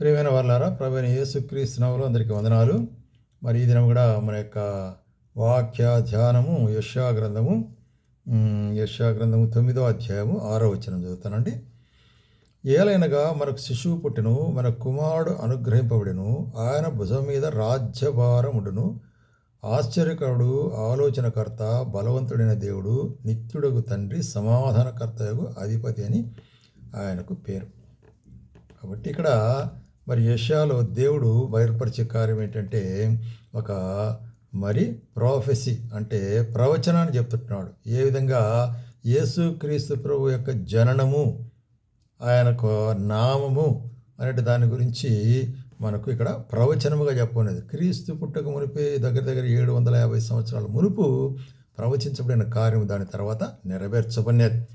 ప్రియమైన వాళ్ళారా ప్రవీణ యేసుక్రీస్తు నామములో అందరికీ వందనాలు. మరి ఈ దినం కూడా మన యొక్క వాక్య ధ్యానము యశా గ్రంథము యశా గ్రంథము తొమ్మిదో అధ్యాయము ఆరో వచనం చదువుతానండి. ఏలైనగా మనకు శిశువు పుట్టెను మన కుమారుడు అనుగ్రహింపబడిను ఆయన భుజం మీద రాజ్యభారముడును ఆశ్చర్యకరుడు ఆలోచనకర్త బలవంతుడైన దేవుడు నిత్యుడగు తండ్రి సమాధానకర్తయగు అధిపతి అని ఆయనకు పేరు. కాబట్టి ఇక్కడ మరి యశాలో దేవుడు బయలుపరిచే కార్యం ఏంటంటే ఒక మరి ప్రాఫెసీ అంటే ప్రవచనాన్ని చెప్తున్నాడు ఏ విధంగా? యేసుక్రీస్తు ప్రభు యొక్క జననము ఆయనకు నామము అనే దాని గురించి మనకు ఇక్కడ ప్రవచనముగా చెప్పనేది క్రీస్తు పుట్టక మునిపే దగ్గర దగ్గర ఏడు వందల యాభై సంవత్సరాల మునుపు ప్రవచించబడిన కార్యం దాని తర్వాత నెరవేర్చబడినది.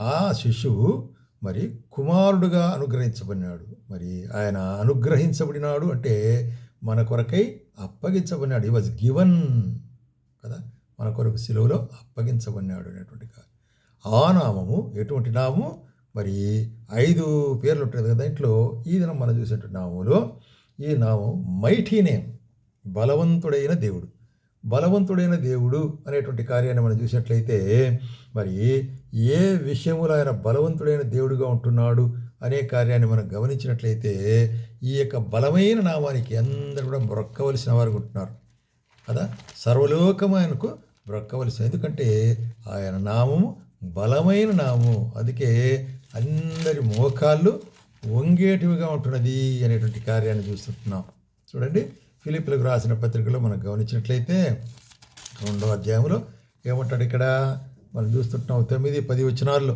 ఆ శిశువు మరి కుమారుడుగా అనుగ్రహించబడినాడు. మరి ఆయన అనుగ్రహించబడినాడు అంటే మన కొరకై అప్పగించబడినాడు. ఈ వాజ్ గివన్ కదా? మన కొరకు సిలువలో అప్పగించబడినాడు అనేటువంటి ఆ నామము ఎటువంటి నామము? మరి ఐదు పేర్లు ఉంటుంది కదా ఇంట్లో. ఈ దినం మనం చూసేటువంటి నామములో ఈ నామం మైఠీ నేమ్ బలవంతుడైన దేవుడు. బలవంతుడైన దేవుడు అనేటువంటి కార్యాన్ని మనం చూసినట్లయితే మరి ఏ విషయములో ఆయన బలవంతుడైన దేవుడుగా ఉంటున్నాడు అనే కార్యాన్ని మనం గమనించినట్లయితే ఈ యొక్క బలమైన నామానికి అందరూ కూడా బ్రొక్కవలసిన వారు ఉంటున్నారు. కదా? సర్వలోకం ఆయనకు బ్రొక్కవలసిన ఎందుకంటే ఆయన నామము బలమైన నామము. అందుకే అందరి మోకాళ్ళు వంగేటివిగా ఉంటున్నది అనేటువంటి కార్యాన్ని చూస్తున్నాం చూడండి. ఫిలిపిలకు రాసిన పత్రికలో మనం గమనించినట్లయితే రెండో అధ్యాయంలో ఏమంటాడు ఇక్కడ? మనం చూస్తుంటున్నాం తొమ్మిది పది వచనాల్లో.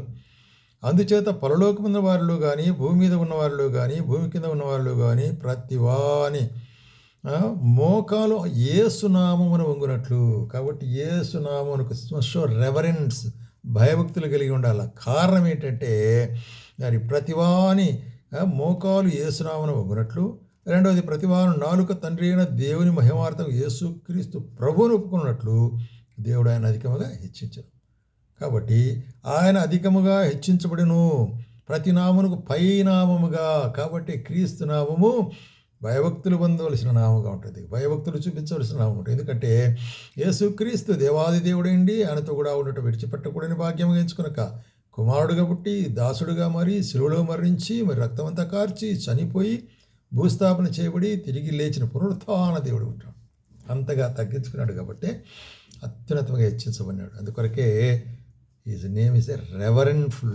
అందుచేత పరలోకమున్న వారిలో కానీ భూమి మీద ఉన్నవారిలో కానీ భూమి కింద ఉన్నవారిలో కానీ ప్రతివాని మోకాలు ఏసునామమును వంగునట్లు. కాబట్టి ఏసునామమునకు స్మశో రెవరెన్స్ భయభక్తులు కలిగి ఉండాలి. కారణం ఏంటంటే మరి ప్రతివాని మోకాలు ఏసునామను వంగునట్లు. రెండవది ప్రతివారం నాలుక తండ్రి అయిన దేవుని మహిమార్థం యేసుక్రీస్తు ప్రభువును ఒప్పుకున్నట్లు దేవుడు ఆయన అధికముగా హెచ్చించను. కాబట్టి ఆయన అధికముగా హెచ్చించబడును ప్రతి నామమునకు పై నామముగా కాబట్టి క్రీస్తు నామము భయభక్తులు పొందవలసిన నామంగా ఉంటుంది. భయభక్తులు చూపించవలసిన నామం ఉంటుంది. ఎందుకంటే యేసుక్రీస్తు దేవాది దేవుడండి ఆయనతో కూడా ఉండటం విడిచిపెట్టకూడని భాగ్యం ఎంచుకునక కుమారుడుగా పుట్టి దాసుడుగా మరి శిలువలో మరణించి మరి రక్తమంతా కార్చి చనిపోయి భూస్థాపన చేయబడి తిరిగి లేచిన పునరుత్థాన దేవుడు ఉంటాడు. అంతగా తగ్గించుకున్నాడు కాబట్టి అత్యున్నతంగా హెచ్చించబడినాడు. అందుకొరకే his name is a reverenceful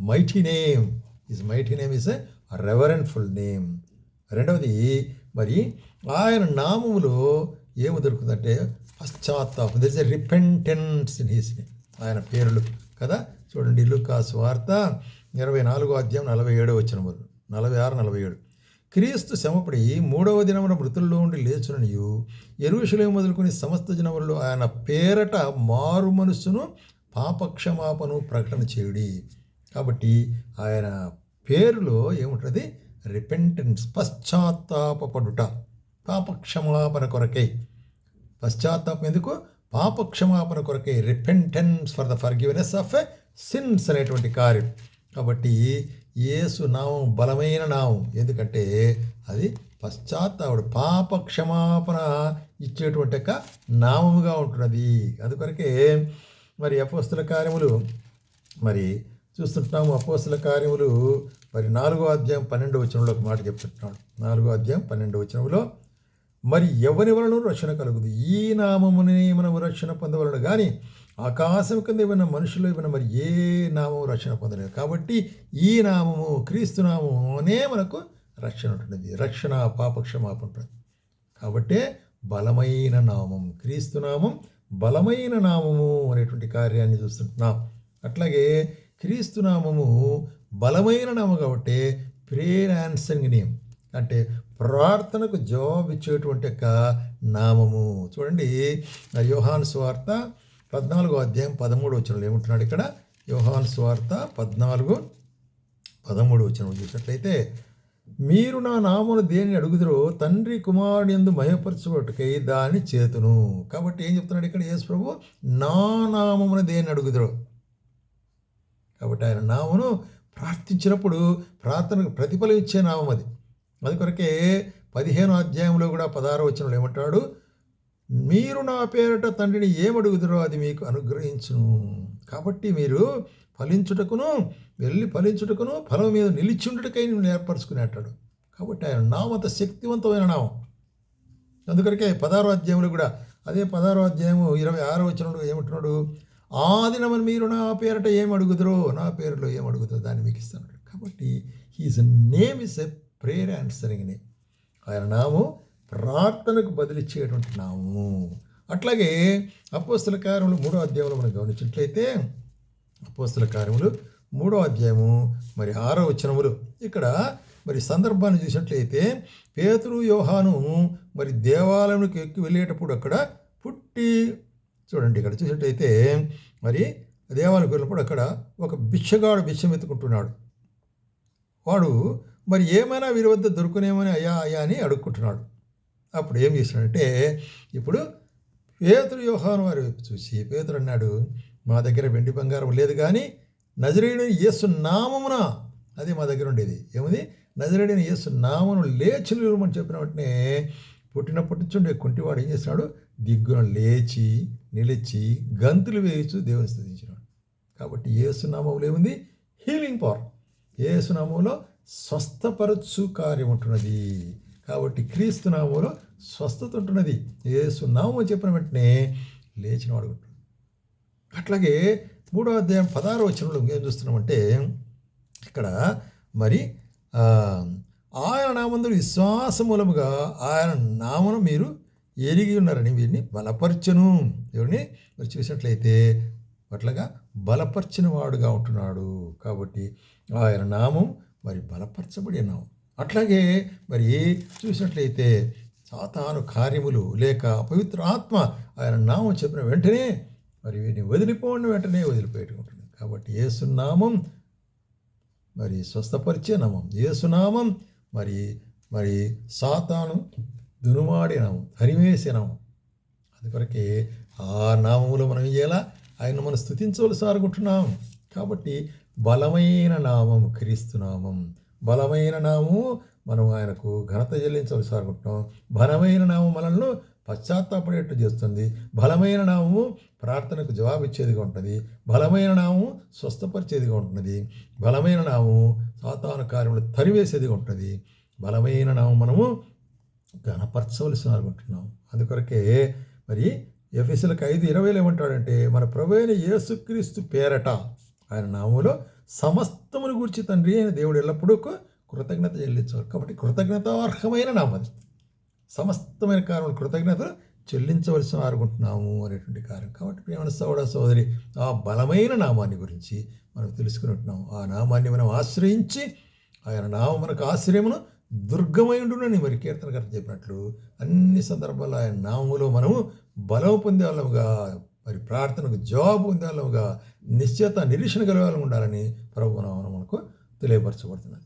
mighty name his mighty name is a reverenceful name రెండవది మరి ఆయన నామములో ఏమి దొరుకుతుందంటే పశ్చాత్తాపం. This a repentance in his name ఆయన పేర్లు కదా? చూడండి లూకాస్ వార్త ఇరవై నాలుగో అధ్యాయం నలభై ఏడో వచ్చిన నలభై ఆరు నలభై ఏడు. క్రీస్తు శ్రమపడి మూడవ దినమున మృతుల్లో ఉండి లేచుననియు ఎరుషులేము మొదలుకొని సమస్త జనములలో ఆయన పేరట మారు మనస్సును పాపక్షమాపను ప్రకటన చేయుడి. కాబట్టి ఆయన పేరులో ఏముంటుంది? రిపెంటెన్స్ పశ్చాత్తాపడుట పాపక్షమాపణ కొరకై. పశ్చాత్తాపం ఎందుకు? పాపక్షమాపణ కొరకై. Repentance for the forgiveness of a sins అనేటువంటి కార్యం. కాబట్టి యేసు నామం బలమైన నామం. ఎందుకంటే అది పశ్చాత్తాపుడు పాప క్షమాపణ ఇచ్చేటువంటి యొక్క నామముగా ఉంటున్నది. అందుకొరకే మరి అపోస్తుల కార్యములు మరి చూస్తుంటాము అపోస్తుల కార్యములు మరి నాలుగో అధ్యాయం పన్నెండు వచనంలో ఒక మాట చెప్తుంటున్నాడు. నాలుగో అధ్యాయం పన్నెండు వచనంలో మరి ఎవరి వలన రక్షణ కలుగుదు. ఈ నామముని మనము రక్షణ పొందవలను కానీ ఆకాశం కింద ఇవ్వన మనుషులు ఇవ్వన మరి ఏ నామము రక్షణ పొందలేదు. కాబట్టి ఈ నామము క్రీస్తు నామమునే మనకు రక్షణ ఉంటుంది రక్షణ పాపక్షమాపణ ఉంటుంది. కాబట్టే బలమైన నామం క్రీస్తు నామం బలమైన నామము అనేటువంటి కార్యాన్ని చూస్తుంటున్నాం. అట్లాగే క్రీస్తు నామము బలమైన నామం కాబట్టి ప్రేయర్ ఆన్సరింగ్ నేమ్ అంటే ప్రార్థనకు జవాబు ఇచ్చేటువంటి యొక్క నామము. చూడండి యోహాన్ స్వార్త పద్నాలుగో అధ్యాయం పదమూడు వచ్చిన ఏముంటున్నాడు ఇక్కడ? యోహాన్ స్వార్త పద్నాలుగు పదమూడు వచ్చిన చూసినట్లయితే మీరు నా నామును దేని అడుగుదరో తండ్రి కుమారుని ఎందు మయపరచుకోటకై దాన్ని చేతును. కాబట్టి ఏం చెప్తున్నాడు ఇక్కడ యేసు ప్రభు? నా నామమును దేన్ని అడుగుదరో. కాబట్టి ఆయన నామను ప్రార్థించినప్పుడు ప్రార్థనకు ప్రతిఫలం ఇచ్చే నామం అది. అది కొరకే పదిహేను అధ్యాయంలో కూడా పదహారు వచనంలో ఏమంటాడు? మీరు నా పేరట తండ్రిని ఏమడుగుదరో అది మీకు అనుగ్రహించును. కాబట్టి మీరు ఫలించుటకును వెళ్ళి ఫలించుటకును ఫలం మీద నిలిచిండుటకై నేను ఏర్పరచుకుని అంటాడు కాబట్టి ఆయన నామంత శక్తివంతమైన నామం. అందుకరికే పదారో అధ్యాయంలో కూడా అదే పదారో అధ్యాయము ఇరవై ఆరో వచ్చినప్పుడు ఏమంటున్నాడు? ఆ దినమని మీరు నా పేరట ఏం అడుగుదరో నా పేరులో ఏం అడుగుతారో దాన్ని మీకు ఇస్తాను కాబట్టి his name is a prayer answering name ఆయన నామం ప్రార్థనకు బదిలిచ్చేటువంటి అట్లాగే అపోస్తుల కార్యములు మూడో అధ్యాయంలో మనం గమనించినట్లయితే అపోస్తుల కార్యములు మూడో అధ్యాయము మరి ఆరో వచనములు. ఇక్కడ మరి సందర్భాన్ని చూసినట్లయితే పేతురు యోహాను మరి దేవాలయంలోకి ఎక్కి వెళ్ళేటప్పుడు అక్కడ పుట్టి చూడండి ఇక్కడ చూసినట్లయితే మరి దేవాలయంకి వెళ్ళినప్పుడు అక్కడ ఒక బిచ్చగాడు బిచ్చం ఎత్తుకుంటున్నాడు. వాడు మరి ఏమైనా వీరి వద్ద దొరుకునేమని అయ్యా అయ్యా అని అడుక్కుంటున్నాడు. అప్పుడు ఏం చేసినాడంటే ఇప్పుడు పేతురు యోహాను వారి వైపు చూసి పేతురు అన్నాడు మా దగ్గర వెండి బంగారం లేదు కానీ నజరేయుడు యేసు నామమున అది మా దగ్గర ఉండేది. ఏముంది? నజరేయుడిని యేసు నామను లేచి నిలువమని చెప్పిన వెంటనే పుట్టినప్పటి నుంచి ఉండే కుంటివాడు ఏం చేసినాడు దిగ్గున లేచి నిలిచి గంతులు వేయచ్చు దేవుని స్థుతించినాడు. కాబట్టి ఏసునామంలో ఏముంది? Healing power. ఏసునామంలో స్వస్థపరచు కార్యం ఉంటున్నది కాబట్టి క్రీస్తు నామంలో స్వస్థత ఉంటున్నది. ఏసునామం చెప్పిన వెంటనే లేచిన వాడు అట్లాగే మూడో అధ్యాయం పదహారు వచ్చినప్పుడు ఏం చూస్తున్నామంటే ఇక్కడ మరి ఆయన నామందు విశ్వాస మూలముగా ఆయన నామను మీరు ఎరిగి ఉన్నారని వీరిని బలపరచను. ఎవరిని? మరి చూసినట్లయితే అట్లాగా బలపరిచిన వాడుగా ఉంటున్నాడు. కాబట్టి ఆయన నామం మరి బలపరచబడి నామం. అట్లాగే మరి చూసినట్లయితే సాతాను కార్యములు లేక పవిత్ర ఆత్మ ఆయన నామం చెప్పిన వెంటనే మరి వీటిని వదిలిపోండి వెంటనే వదిలిపోయేట్టుకుంటుంది కాబట్టి ఏసునామం మరి స్వస్థపరిచే నామం. ఏసునామం మరి మరి సాతాను దునుమాడే నామం తరిమేసే నామం. అందుకొరకే ఆ నామములో మనం చేయాలా ఆయన మనం స్థుతించవలసి అనుకుంటున్నాం కాబట్టి బలమైన నామం క్రీస్తు నామం. బలమైన నామము మనం ఆయనకు ఘనత చెల్లించవలసి అనుకుంటున్నాం బలమైన నామం మనల్ని పశ్చాత్తాపడేట్టు చేస్తుంది. బలమైన నామము ప్రార్థనకు జవాబిచ్చేదిగా ఉంటుంది. బలమైన నామము స్వస్థపరిచేదిగా ఉంటుంది. బలమైన నామము సాతాను కార్యములు తరివేసేదిగా ఉంటుంది. బలమైన నామం మనము ఘనపరచవలసి అనుకుంటున్నాం అందుకొరకే మరి ఎఫ్ఎస్లకు ఐదు ఇరవైలో ఏమంటాడంటే మన ప్రభు యేసుక్రీస్తు పేరట ఆయన నామంలో సమస్తమును గురించి తండ్రి అయిన దేవుడు ఎల్లప్పుడూ కృతజ్ఞత చెల్లించాలి కాబట్టి కృతజ్ఞతార్హమైన నామది సమస్తమైన కారణం కృతజ్ఞతలు చెల్లించవలసిన అనుకుంటున్నాము అనేటువంటి కారణం. కాబట్టి ప్రేమ సోదర సోదరి ఆ బలమైన నామాన్ని గురించి మనం తెలుసుకుని ఆ నామాన్ని మనం ఆశ్రయించి ఆయన నామం మనకు ఆశ్రయమును దుర్గమైండునని మరి కీర్తన గారు చెప్పినట్లు అన్ని సందర్భాల్లో ఆయన నామములో మనము బలం పొందేవాళ్ళముగా మరి ప్రార్థనకు జవాబు పొందేవాళ్ళముగా నిశ్చేత నిరీక్షణ కలిగే ఉండాలని ప్రభు నామం మనకు తెలియపరచబడుతున్నది.